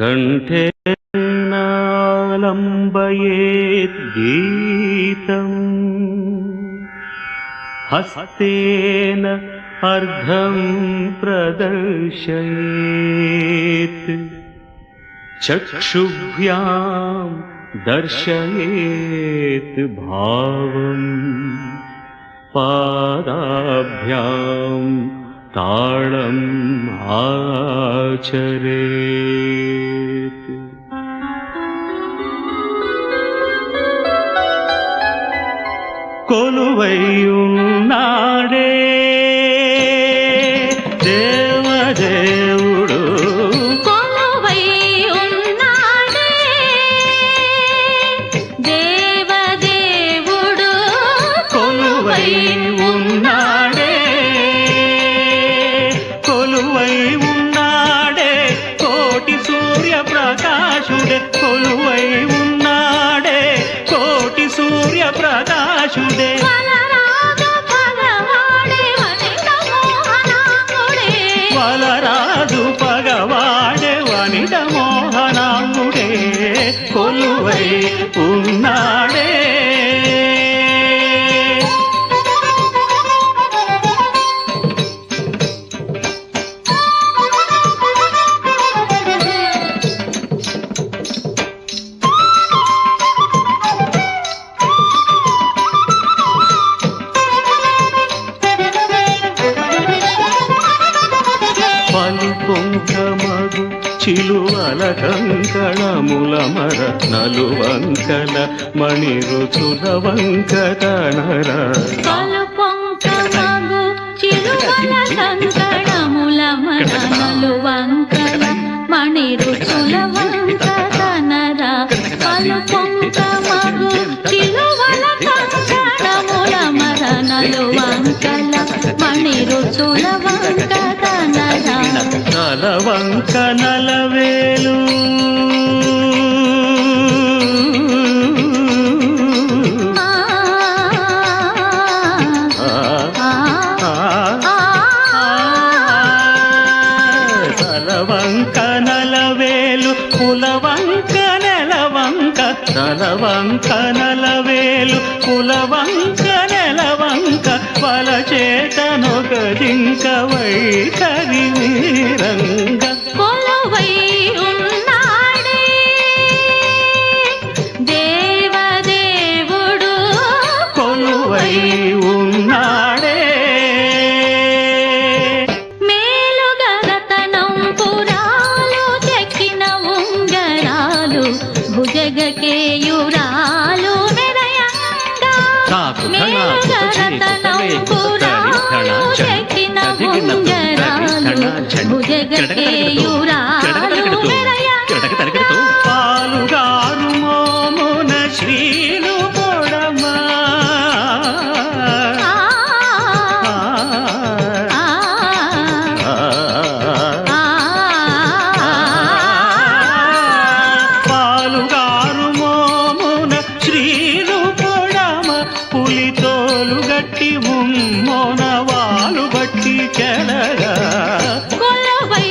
ण्ठेना गीतम्। हस्तेन अर्धं प्रदर्शयेत्। चक्षुभ्यां दर्शयेत् भावम्। पादाभ्याम् ताळम् आचरेत् कोलुवैयुं नाडे உன்னா కొలువై ఉన్నాడే కోటి సూర్య ప్రకాశుడే వలరాజు వనిత మోహనాంగుడే. పగవాడే వనిత మోహనాముడే కొలువై ఉన్నాడే. పలు పొంకమగు చిలువల కంకణముల మర నలువంకల మణి రుచుల వంకటనర పలు పొంకమగు చిలువల కంకణముల మరణలు వంకల మణి రుచుల వంకతనర పలు పొంకమగు చిలువల కంకణముల మరణలు వంకల మణి రుచుల నల వంక నలవేలు. తలవంక నలవేలు కులవంక నెలవంక తలవంక నలవేలు కులవంక నెలవంక వల చేతనొక జింక వైఖరి సాకు పులితోలు గట్టి ఉమ్మోన వాలు బట్టి చెడగా. కొలువై